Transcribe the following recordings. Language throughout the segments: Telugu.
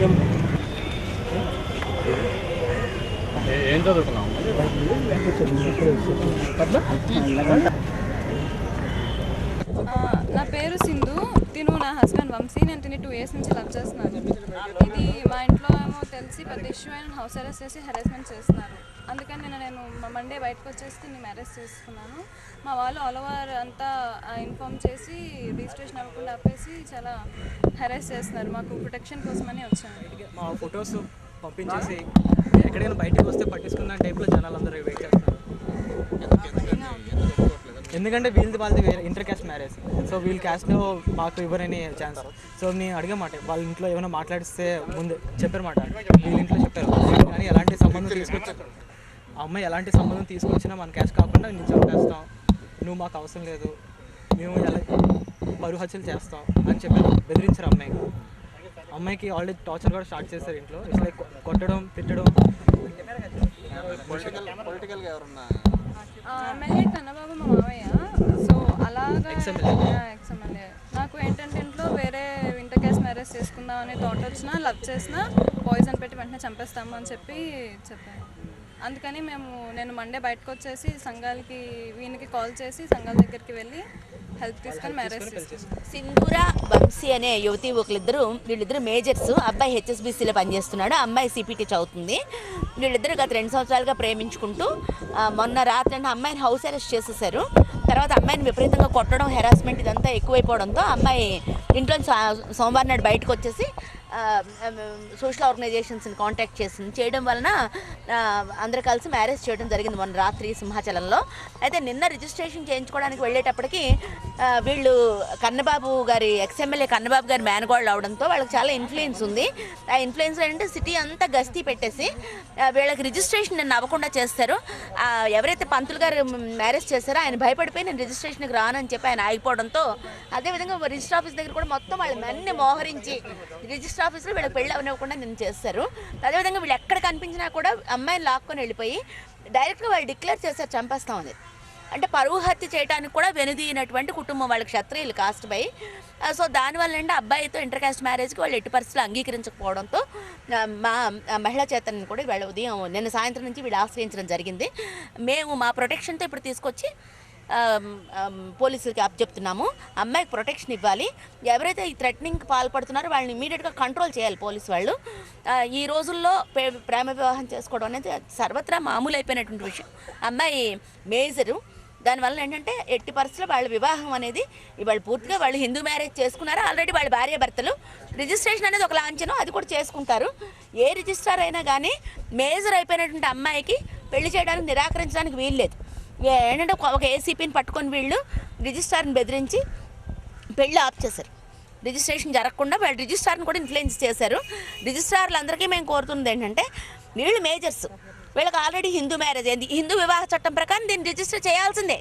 విషయం. ఏం నా పేరు సింధు. తిను నా హస్బెండ్ వంశీ. నేను తిని టూ ఇయర్స్ నుంచి లవ్ చేస్తున్నాను. ఇది మా ఇంట్లో తెలిసి పెద్ద ఇష్యూ అయిన హౌస్ అరెస్ట్ చేసి హెరాస్మెంట్ చేస్తున్నారు. అందుకని నేను నేను మండే బయటకు వచ్చేసి నేను మ్యారేజ్ చేసుకున్నాను. మా వాళ్ళు ఆల్ ఓవర్ అంతా ఇన్ఫామ్ చేసి రిజిస్ట్రేషన్ అవ్వకుండా ఆపేసి చాలా హెరాస్ చేస్తున్నారు. మాకు ప్రొటెక్షన్ కోసమని వచ్చాను. మా ఫొటోస్ పంపించేసి ఎక్కడైనా బయటికి వస్తే పట్టించుకున్న టైప్లో జనాలు అందరూ వెయిట్ చేస్తారు ఎందుకంటే వీళ్ళది వాళ్ళది వేరే ఇంటర్ క్యాస్ట్ మ్యారేజ్ సో వీళ్ళ క్యాస్ట్లో మాకు ఇవ్వరని ఛాన్స్ సో నేను అడిగామాట వాళ్ళ ఇంట్లో ఏమైనా మాట్లాడిస్తే ముందు చెప్పారన్నమాట వీళ్ళ ఇంట్లో చెప్పారు. కానీ ఎలాంటి సంబంధం తీసుకొచ్చి ఆ అమ్మాయి ఎలాంటి సంబంధం తీసుకొచ్చినా మన క్యాస్ట్ కాకుండా నేను చంపేస్తాం నువ్వు మాకు అవసరం లేదు. మేము ఎలా బరువు హత్యలు చేస్తాం అని చెప్పారు. బెదిరించారు అమ్మాయికి అమ్మాయికి ఆల్రెడీ టార్చర్ కూడా స్టార్ట్ చేశారు ఇంట్లో. ఇట్లా కొట్టడం తిట్టడం. పొలిటికల్గా ఎవరన్నా ఎమ్మెల్యే కన్నబాబు మా మామయ్య. సో అలాగా నాకు ఏంటంటే ఇంట్లో వేరే ఇంటర్ క్యాస్ట్ మ్యారేజ్ చేసుకుందాం అనే థాట్ వచ్చినా లవ్ చేసినా పాయిజన్ పెట్టి వెంటనే చంపేస్తాము అని చెప్పి చెప్పాను అందుకని మేము నేను మండే బయటకు వచ్చేసి సంఘాలకి వీనికి కాల్ చేసి సంఘాల దగ్గరికి వెళ్ళి హెల్ప్ తీసుకొని మ్యారేజ్ సింధూర వంశీ అనే యువతి ఒకరిద్దరు వీళ్ళిద్దరు మేజర్స్. అబ్బాయి హెచ్ఎస్బీసీలో పనిచేస్తున్నాడు. అమ్మాయి సిపిటి చదువుతుంది. వీళ్ళిద్దరు గత రెండు సంవత్సరాలుగా ప్రేమించుకుంటూ మొన్న రాత్రి అంటే అమ్మాయిని హౌస్ అరెస్ట్ చేసేసారు తర్వాత అమ్మాయిని విపరీతంగా కొట్టడం హెరాస్మెంట్ ఇదంతా ఎక్కువైపోవడంతో అమ్మాయి ఇంట్లో సోమవారం సోమవారం నాడు బయటకు వచ్చేసి సోషల్ ఆర్గనైజేషన్స్ని కాంటాక్ట్ చేసింది చేయడం వలన అందరూ కలిసి మ్యారేజ్ చేయడం జరిగింది మొన్న రాత్రి సింహాచలంలో. అయితే నిన్న రిజిస్ట్రేషన్ చేయించుకోవడానికి వెళ్ళేటప్పటికి వీళ్ళు కన్నబాబు గారి ఎక్స్ఎమ్మెల్యే కన్నబాబు గారి మేనగోళ్ళు అవడంతో వాళ్ళకి చాలా ఇన్ఫ్లుయెన్స్ ఉంది. ఆ ఇన్ఫ్లుయెన్స్ ఏంటంటే సిటీ అంతా గస్తీ పెట్టేసి వీళ్ళకి రిజిస్ట్రేషన్ నేను అవ్వకుండా చేస్తారు. ఎవరైతే పంతులు గారు మ్యారేజ్ చేస్తారో ఆయన భయపడిపోయి నేను రిజిస్ట్రేషన్కి రానని చెప్పి ఆయన ఆగిపోవడంతో అదేవిధంగా రిజిస్టర్ ఆఫీస్ దగ్గర కూడా మొత్తం వాళ్ళు అన్ని మోహరించి రిజిస్టర్ ఆఫీస్లో వీళ్ళకి పెళ్ళి అవనివ్వకుండా నేను చేస్తారు. అదేవిధంగా వీళ్ళు ఎక్కడ కనిపించినా కూడా అమ్మాయిని లాక్కొని వెళ్ళిపోయి డైరెక్ట్గా వాళ్ళు డిక్లేర్ చేశారు చంపేస్తామని. అంటే పరువు హత్య చేయడానికి కూడా వెనుదీయినటువంటి కుటుంబం వాళ్ళకి క్షత్రియులు కాస్ట్ బై. సో దానివల్ల అండి అబ్బాయితో ఇంటర్ కాస్ట్ మ్యారేజ్కి వాళ్ళు ఎట్టి పరిస్థితులు అంగీకరించకపోవడంతో మా మహిళా చేతనని కూడా వీళ్ళ ఉదయం నిన్న సాయంత్రం నుంచి వీళ్ళు ఆశ్రయించడం జరిగింది. మేము మా ప్రొటెక్షన్తో ఇప్పుడు తీసుకొచ్చి పోలీసులకి అప్ చెప్తున్నాము. అమ్మాయికి ప్రొటెక్షన్ ఇవ్వాలి. ఎవరైతే ఈ థ్రెటనింగ్కి పాల్పడుతున్నారో వాళ్ళని ఇమీడియట్గా కంట్రోల్ చేయాలి పోలీసు వాళ్ళు. ఈ రోజుల్లో ప్రే- ప్రేమ వివాహం చేసుకోవడం అనేది సర్వత్రా మామూలు అయిపోయినటువంటి విషయం. అమ్మాయి మేజరు దానివల్ల ఏంటంటే ఎట్టి పరిస్థితుల్లో వాళ్ళ వివాహం అనేది ఇవాళ పూర్తిగా వాళ్ళు హిందూ మ్యారేజ్ చేసుకున్నారు. ఆల్రెడీ వాళ్ళ భార్య భర్తలు రిజిస్ట్రేషన్ అనేది ఒక లాంఛనం అది కూడా చేసుకుంటారు. ఏ రిజిస్ట్రార్ అయినా కానీ మేజర్ అయిపోయినటువంటి అమ్మాయికి పెళ్ళి చేయడానికి నిరాకరించడానికి వీల్లేదు ఏంటంటే ఒక- ఏసీపీని పట్టుకొని వీళ్ళు రిజిస్ట్రార్ని బెదిరించి పెళ్ళి ఆఫ్ చేశారు. రిజిస్ట్రేషన్ జరగకుండా వాళ్ళు రిజిస్ట్రార్ని కూడా ఇన్ఫ్లుయెన్స్ చేశారు. రిజిస్ట్రార్లందరికీ మేము కోరుతున్నది ఏంటంటే వీళ్ళు మేజర్స్. వీళ్ళకి ఆల్రెడీ హిందూ మ్యారేజ్ అయింది. హిందూ వివాహ చట్టం ప్రకారం దీన్ని రిజిస్టర్ చేయాల్సిందే.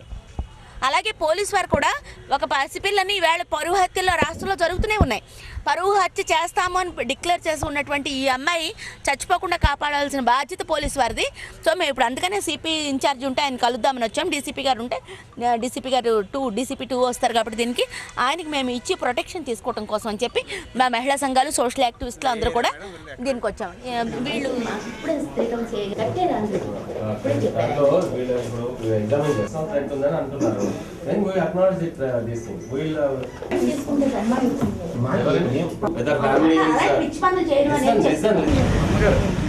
అలాగే పోలీస్ వారు కూడా ఒక పసిపిల్లని ఈవేళ పరువు హత్యల్లో రాష్ట్రంలో జరుగుతూనే ఉన్నాయి. పరువు హత్య చేస్తాము అని డిక్లేర్ చేసి ఉన్నటువంటి ఈ అమ్మాయి చచ్చిపోకుండా కాపాడాల్సిన బాధ్యత పోలీస్ వారిది. సో మేము ఇప్పుడు అందుకనే సిపి ఇన్ఛార్జ్ ఉంటే ఆయన కలుద్దామని వచ్చాం. డీసీపీ గారు ఉంటే డీసీపీ గారు టూ డీసీపీ టూ వస్తారు కాబట్టి దీనికి ఆయనకి మేము ఇచ్చి ప్రొటెక్షన్ తీసుకోవడం కోసం అని చెప్పి మా మహిళా సంఘాలు సోషల్ యాక్టివిస్టులు అందరూ కూడా దీనికి వచ్చాం వీళ్ళు ఇప్పుడే ఉందని అంటున్నారు then we acknowledge it this thing we'll whether family చేయడం అనేది లిసన్ లిసన్